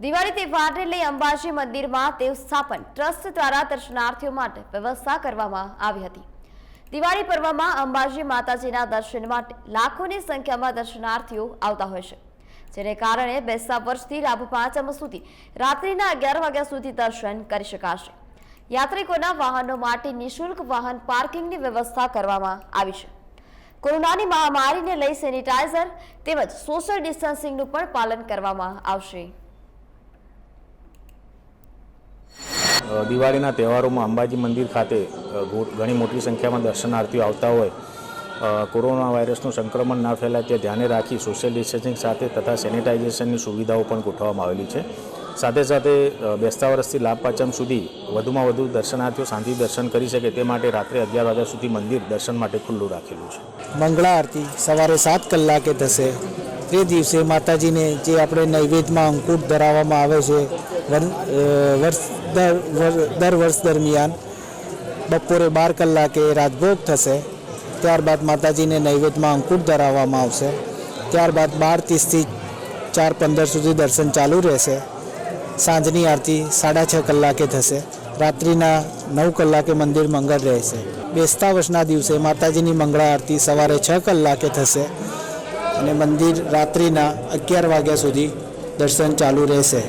દિવાળી તહેવારને લઈ અંબાજી મંદિરમાં દેવ સ્થાપન ટ્રસ્ટ દ્વારા દર્શનાર્થીઓ માટે વ્યવસ્થા કરવામાં આવી હતી. દિવાળી પર્વમાં અંબાજી માતાજીના દર્શન માટે લાખોની સંખ્યામાં દર્શનાર્થીઓ આવતા હોય છે, જેને કારણે બેસતા વર્ષથી લાભ પાંચમ સુધી રાત્રિના અગિયાર વાગ્યા સુધી દર્શન કરી શકાશે. યાત્રિકોના વાહનો માટે નિઃશુલ્ક વાહન પાર્કિંગની વ્યવસ્થા કરવામાં આવી છે. કોરોનાની મહામારીને લઈ સેનિટાઈઝર તેમજ સોશિયલ ડિસ્ટન્સિંગનું પણ પાલન કરવામાં આવશે. દિવાળીના તહેવારોમાં અંબાજી મંદિર ખાતે ઘણી મોટી સંખ્યામાં દર્શનાર્થીઓ આવતા હોય. કોરોના વાયરસનું સંક્રમણ ના ફેલાય તે ધ્યાને રાખી સોશિયલ ડિસ્ટન્સિંગ સાથે તથા સેનિટાઇઝેશનની સુવિધાઓ પણ ગોઠવવામાં આવેલી છે. સાથે સાથે બેસતા વર્ષથી લાભ પાંચમ સુધી વધુમાં વધુ દર્શનાર્થીઓ શાંતિ દર્શન કરી શકે તે માટે રાત્રે અગિયાર વાગ્યા સુધી મંદિર દર્શન માટે ખુલ્લું રાખેલું છે. મંગળા આરતી સવારે સાત કલાકે થશે. તે દિવસે માતાજીને જે આપણે નૈવેદ્યમાં અંકુટ ધરાવવામાં આવે છે વર્ષ, દર, વર- દર વર્ષ દરમિયાન બપોરે બાર કલાકે રાજભોગ થશે, ત્યારબાદ માતાજીને નૈવેદ્યમાં અંકુટ ધરાવવામાં આવશે, ત્યારબાદ બાર ત્રીસથી ચાર પંદર સુધી દર્શન ચાલુ રહેશે, સાંજની આરતી સાડા છ કલાકે થશે, રાત્રિના નવ કલાકે મંદિર મંગળ રહેશે. બેસતા વર્ષના દિવસે માતાજીની મંગળા આરતી સવારે છ કલાકે થશે અને મંદિર રાત્રિના અગિયાર વાગ્યા સુધી દર્શન ચાલુ રહેશે.